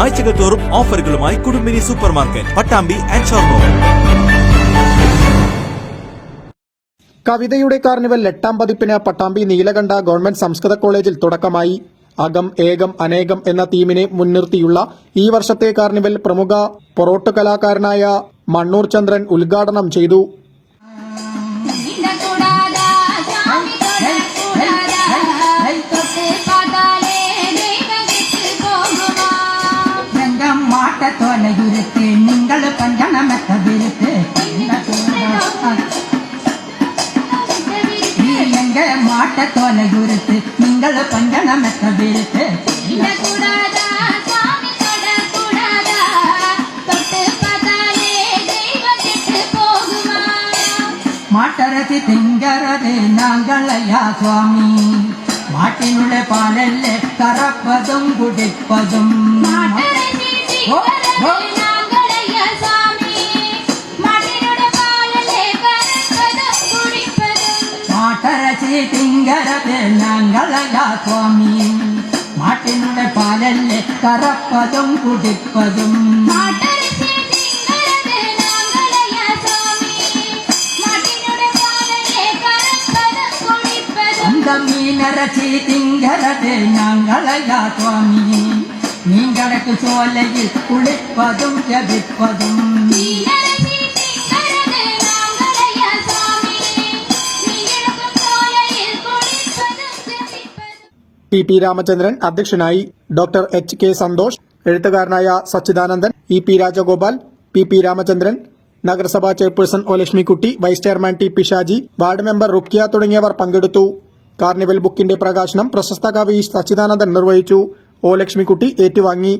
ആഴ്ചകൾ തോറും ഓഫറുകളുമായി Kudumbini super market Pattambi and Shoranur. കവിതയുടെ കാർണിവൽ എട്ടാം പതിപ്പിന് പട്ടാമ്പി നീലകണ്ഠ ഗവൺമെന്റ് സംസ്കൃത കോളേജിൽ തുടക്കമായി. അകം ഏകം അനേകം എന്ന തീമിനെ മുൻനിർത്തിയുള്ള ഈ വർഷത്തെ കാർണിവൽ പ്രമുഖ പൊറോട്ട് കലാകാരനായ മണ്ണൂർ ചന്ദ്രൻ ഉദ്ഘാടനം ചെയ്തു. திங்கள் மாட்ட தோலை குறித்து நீங்கள் பஞ்சனமெத்த விருத்து மாட்டரசி திங்கரது நாங்களையா சுவாமி? மாட்டினுடைய பாலல்ல கறப்பதும் குடிப்பதும். மாட்டர കാശി തിങ്കര മാട്ടിനുടെ പാലല്ലേ കറപ്പതും കുടിപ്പതും. മീനരച്ചി തിങ്കരതെ സ്വാമി. ചോലയിൽ കുളിപ്പതും ജപിപ്പതും ടി പി രാമചന്ദ്രൻ അധ്യക്ഷനായി ഡോക്ടർ എച്ച് കെ സന്തോഷ് എഴുത്തുകാരനായ Sachidanandan E P Rajagopal P P Ramachandran നഗരസഭാ chairperson O Lakshmikutty vice chairman T P Shaji ward member Rukkiya തുടങ്ങിയവർ പങ്കെടുത്തു. കാർണിവൽ ബുക്കിന്റെ പ്രകാശനം പ്രശസ്ത കവി സച്ചിദാനന്ദൻ നിർവഹിച്ചു. ഒ ലക്ഷ്മിക്കുട്ടി ഏറ്റുവാങ്ങി.